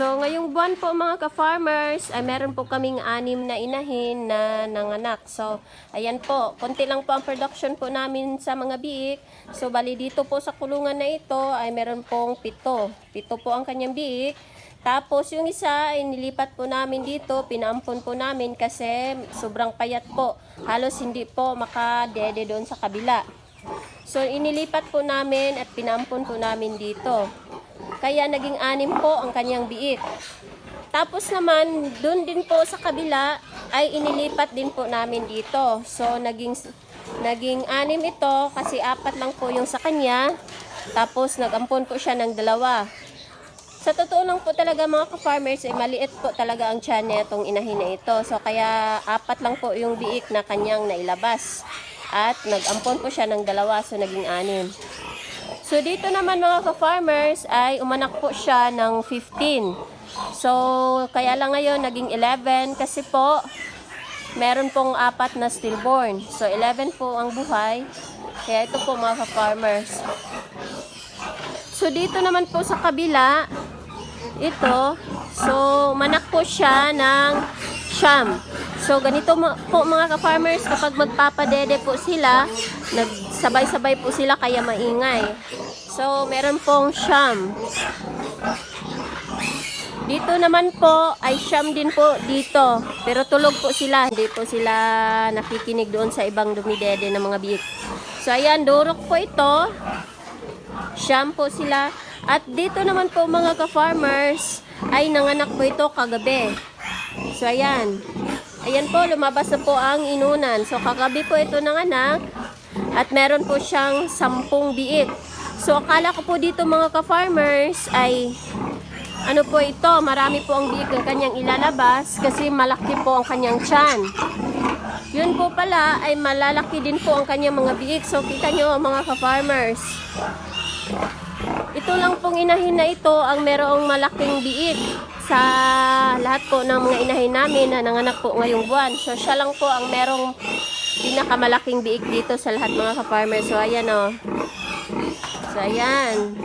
So, ngayong buwan po mga ka-farmers, ay meron po kaming anim na inahin na nanganak. So, ayan po, konti lang po ang production po namin sa mga biik. So, bali dito po sa kulungan na ito ay meron pong pito. Pito po ang kanyang biik. Tapos yung isa ay nilipat po namin dito, pinaampon po namin kasi sobrang payat po. Halos hindi po makadede doon sa kabila. So inilipat po namin at pinaampon po namin dito. Kaya naging anim po ang kanyang biik. Tapos naman, doon din po sa kabila ay inilipat din po namin dito. So naging naging anim ito kasi apat lang po yung sa kanya. Tapos nagampon po siya ng dalawa. Sa totoo lang po talaga mga ka-farmers, ay maliit po talaga ang tiyan niya itong inahin na ito. So kaya apat lang po yung biik na kanyang nailabas. At nag-ampon po siya ng dalawa, so naging anim. So dito naman mga ka-farmers ay umanak po siya ng 15. So kaya lang ngayon naging 11 kasi po meron pong apat na stillborn. So 11 po ang buhay. Kaya ito po mga ka-farmers. So dito naman po sa kabila, ito, so manak po siya ng siyam. So ganito po mga ka-farmers, kapag magpapadede po sila, nagsabay-sabay po sila kaya maingay. So meron pong siyam. Dito naman po ay siyam din po dito. Pero tulog po sila. Hindi po sila nakikinig doon sa ibang dumidede ng mga biik. So ayan, durok po ito. Siyam po sila. At dito naman po mga ka-farmers ay nanganak po ito kagabi. So ayan. Ayan po, lumabas na po ang inunan. So kagabi po ito nanganak. At meron po siyang sampung biik. So akala ko po dito mga ka-farmers ay ano po ito, marami po ang biik ng kanyang ilalabas kasi malaki po ang kanyang tiyan. Yun po pala ay malalaki din po ang kanyang mga biik. So kita nyo mga ka-farmers. Ito lang pong inahin na ito ang merong malaking biik sa lahat po ng mga inahin namin na nanganak po ngayong buwan. So siya lang po ang merong pinakamalaking biik dito sa lahat mga ka-farmers. So ayan o. So ayan.